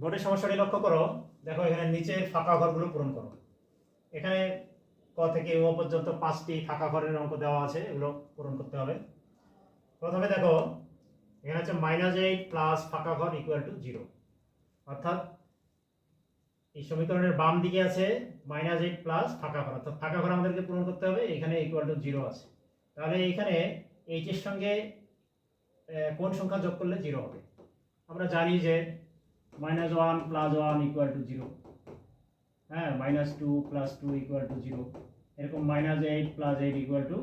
বোর্ডের সমস্যাটি লক্ষ্য করো। দেখো এখানে নিচের ফাঁকা ঘরগুলো পূরণ করো। এখানে ক থেকে ও পর্যন্ত পাঁচটি ফাঁকা ঘরের অঙ্ক দেওয়া আছে, এগুলো পূরণ করতে হবে। প্রথমে দেখো, এখানে হচ্ছে মাইনাস এইট প্লাস ফাঁকা ঘর ইকুয়াল টু জিরো অর্থাৎ এই সমীকরণের বাম দিকে আছে মাইনাস এইট প্লাস ফাঁকা ঘর। অর্থাৎ ফাঁকা ঘর আমাদেরকে পূরণ করতে হবে, এখানে ইকুয়াল টু জিরো আছে। তাহলে এইখানে এইচের সঙ্গে কোন সংখ্যা যোগ করলে জিরো হবে? আমরা জানি যে minus one plus one equal to zero হ্যাঁ minus two plus two equal to zero এরকম minus eight plus eight equal to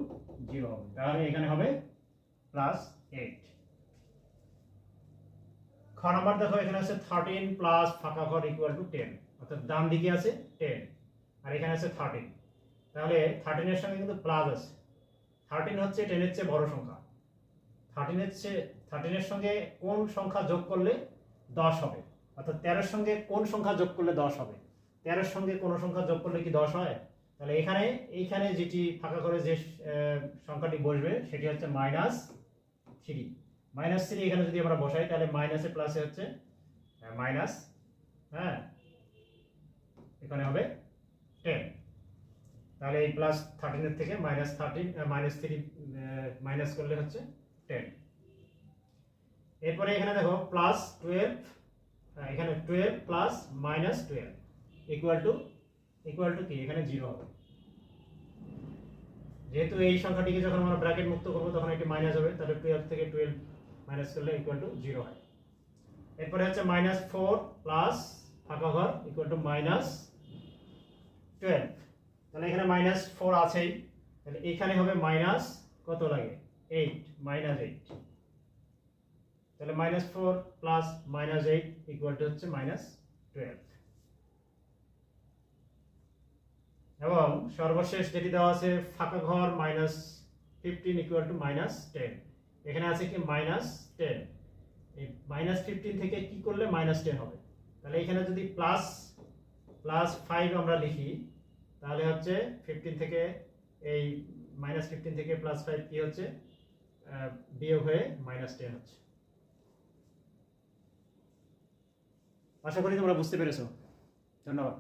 zero হবে। তাহলে এখানে হবে প্লাস এইট খ নাম্বার দেখো, এখানে আছে থার্টিন প্লাস ফাঁকা ঘর ইকুয়াল টু টেন অর্থাৎ ডান দিকে আছে টেন আর এখানে আছে থার্টিন তাহলে থার্টিনের সঙ্গে কিন্তু প্লাস আছে। থার্টিন হচ্ছে টেনের চেয়ে বড় সংখ্যা। থার্টিনের চেয়ে থার্টিনের সঙ্গে কোন সংখ্যা যোগ করলে দশ হবে? অর্থাৎ তেরোর সঙ্গে কোন সংখ্যা যোগ করলে দশ হবে? তেরোর সঙ্গে কোন সংখ্যা যোগ করলে কি দশ হয়? তাহলে এখানে, এইখানে যেটি ফাঁকা করে যে সংখ্যাটি বসবে, সেটি হচ্ছে মাইনাস থ্রি মাইনাস থ্রি এখানে যদি আমরা বসাই, তাহলে মাইনাসে প্লাসে হচ্ছে মাইনাস হ্যাঁ? এখানে হবে টেন তাহলে এই প্লাস থার্টিনের থেকে minus thirteen minus three minus করলে হচ্ছে টেন এরপরে এখানে দেখো প্লাস টুয়েলভ এখানে twelve plus minus twelve equal to equal to কি? এখানে জিরো হবে। যেহেতু এই সংখ্যাটিকে যখন আমরা ব্র্যাকেট মুক্ত করব, তখন এটি মাইনাস হবে। তাহলে টুয়েলভ থেকে টুয়েলভ মাইনাস করলে ইকুয়াল টু জিরো হয়। এরপরে হচ্ছে মাইনাস ফোর প্লাস ফাঁকা ঘর ইকুয়াল টু মাইনাস টুয়েলভ তাহলে এখানে মাইনাস ফোর আছেই। তাহলে এখানে হবে মাইনাস কত লাগে? এইট মাইনাস এইট তাহলে minus four plus minus eight equal to হচ্ছে মাইনাস টুয়েলভ এবং সর্বশেষ যেটি দেওয়া আছে, ফাঁকা ঘর minus fifteen equal to minus ten এখানে আছে কি মাইনাস টেন এই মাইনাস ফিফটিন থেকে কি করলে মাইনাস টেন হবে? তাহলে এখানে যদি প্লাস প্লাস ফাইভ আমরা লিখি, তাহলে হচ্ছে ফিফটিন থেকে এই মাইনাস ফিফটিন থেকে প্লাস ফাইভ কি হচ্ছে? বিয়োগ হয়ে মাইনাস টেন হচ্ছে। আশা করি তোমরা বুঝতে পেরেছ। ধন্যবাদ।